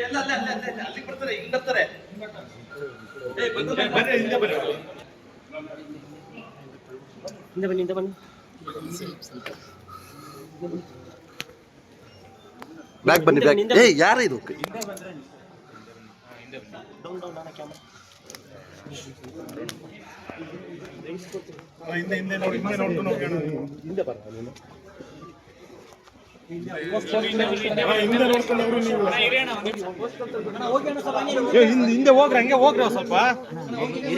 ಎಲ್ಲ ಅಲ್ಲ ಅಲ್ಲ ಅಲ್ಲ ಅಲ್ಲಿ ಬರ್ತಾರೆ ಇಲ್ಲಿ ಬರ್ತಾರೆ. ಏ, ಬಂದು ಹಿಂದೆ ಬರ್ರಿ. ಹಿಂದೆ ಬನ್ನಿ. ಹಿಂದೆ ಬನ್ನಿ ಬ್ಯಾಕ್ ಬನ್ನಿ. ಬ್ಯಾಕ್ ಏ ಯಾರು ಇದು? ಡೌನ್ ಡೌನ್ ಡೌನ್ ಕ್ಯಾಮ್ರಾ ಹಿಂದೆ ಬರ್ತಾನೆ ನೀನು. ಏ, ಹಿಂದೆ ಹೋಗ್ರ ಹಂಗೆ ಹೋಗ್ರಿ ಸ್ವಲ್ಪ.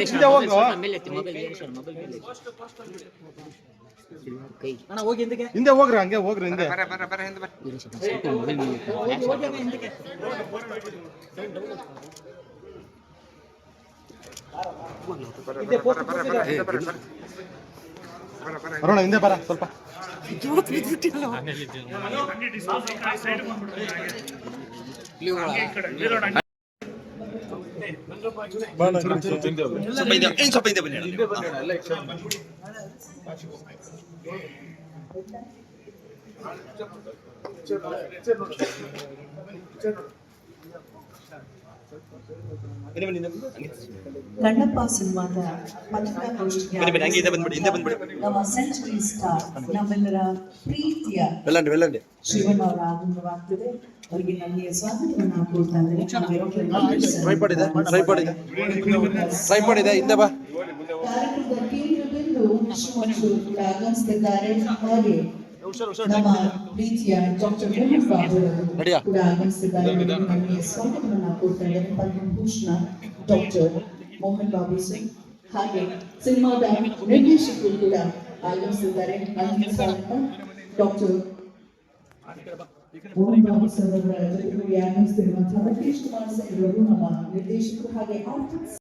ಹಿಂದೆ ಹೋಗು ಮೇಲೆ ಎತ್ತಿ ಮೊಬೈಲ್ ಮೊಬೈಲ್ ಮೇಲೆ ಕೈ ಅಣ್ಣ ಹೋಗಿ ಹಿಂದಕ್ಕೆ ಹಿಂದೆ ಹೋಗ್ರಿ ಹಂಗೆ ಹೋಗ್ರಿ ಹಿಂದೆ. ಬರೋಣ ಹಿಂದೆ ಬರ ಸ್ವಲ್ಪ. ಸ್ವಲ್ಪ ಹಿಂದೆ ಏನ್ ಸ್ವಲ್ಪ ಹಿಂದೆ ಬನ್ನಿ ಅಣ್ಣ. ಬನ್ನಿ ಕಣ್ಣಪ್ಪ ಸಿನಿಮಾದ ಪತ್ರಿಕಾಗೋಷ್ಠಿಗೆ ನಮ್ಮ ಸೆಂಚುರಿ ಸ್ಟಾರ್ ನಮ್ಮೆಲ್ಲರ ಪ್ರೀತಿಯ ಶಿವನ್ ಅವರ ಆಗಮನವಾಗ್ತದೆ ಅವರಿಗೆ ನನಗೆ ಸ್ವಾಗತವನ್ನು ಕೊಡ್ತಾ ಇದ್ದೇನೆ. ಕಾರ್ಯಕ್ರಮದ ಕೇಂದ್ರ ಬಿಂದು ವಿಶ್ವವಂಶು ಕೂಡ ಆಗಮಿಸುತ್ತಿದ್ದಾರೆ. ಹಾಗೆ ನಮ್ಮ ಪ್ರೀತಿಯ ಡಾಕ್ಟರ್ ಮೋಹನ್ ಬಾಬು ಅವರು ನಡಿಯಾ? ಕೂಡ ಆಗಮಿಸುತ್ತಿದ್ದಾರೆ ಅವರಿಗೆ ನನಗೆ ಸ್ವಾಗತವನ್ನು ಕೊಡ್ತಾ ಇದ್ದೇನೆ ಪದ್ಮಭೂಷಣ ಡಾಕ್ಟರ್ ಮೋಹನ್ ಬಾಬು ಸಿಂಗ್ ಹಾಗೆ ಸಿನಿಮಾದ ನಿರ್ದೇಶಕರು ಕೂಡ ಆಗಮಿಸಿದ್ದಾರೆ ನನಗೆ ಸ್ವಾಗತ ಡಾಕ್ಟರ್ ಮೋಹನ್ ಬಾಬು ಸರ್ ಅವರ ಜೊತೆಗೆ ಆಗಮಿಸುತ್ತಿರುವಂತಹ ರಾಕೇಶ್ ಕುಮಾರ್ ಸರ್ ಇವರು ನಮ್ಮ ನಿರ್ದೇಶಕರು ಹಾಗೆ ಆರ್ಥಿಕ್